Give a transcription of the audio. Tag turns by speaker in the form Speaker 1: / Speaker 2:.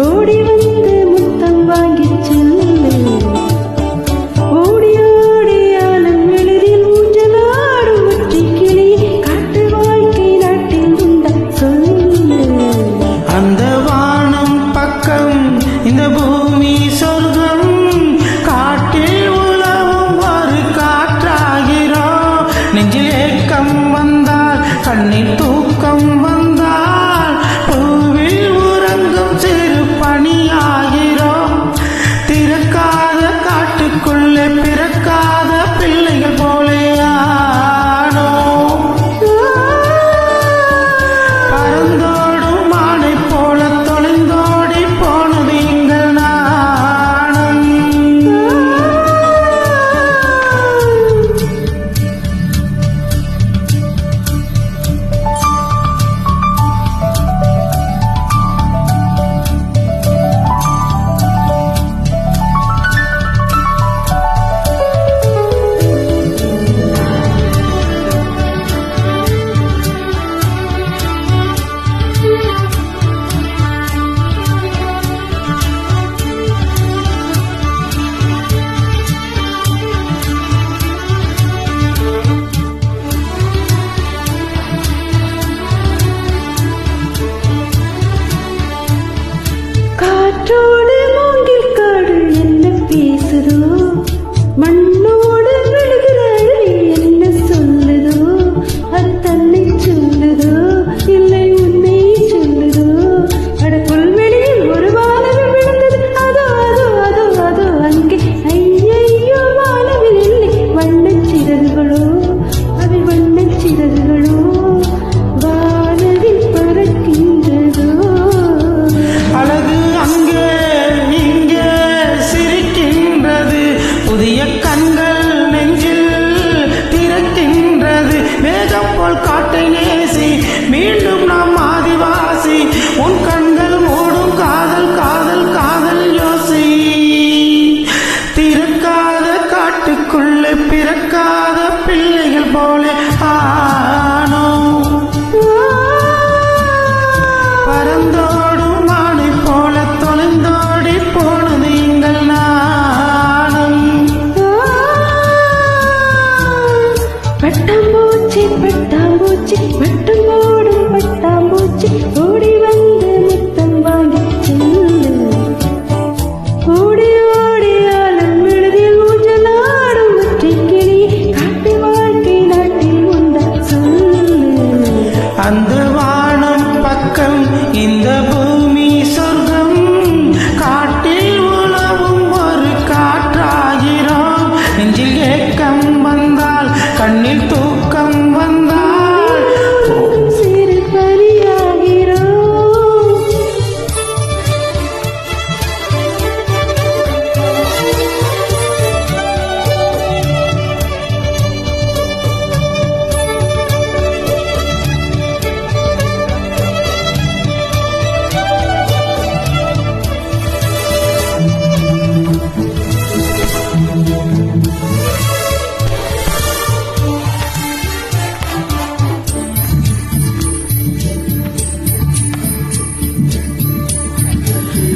Speaker 1: ஓடி കാറ്റോട് മൂങ്കിൽ കാട് എന്നെ പേസുതോ മണ്ണ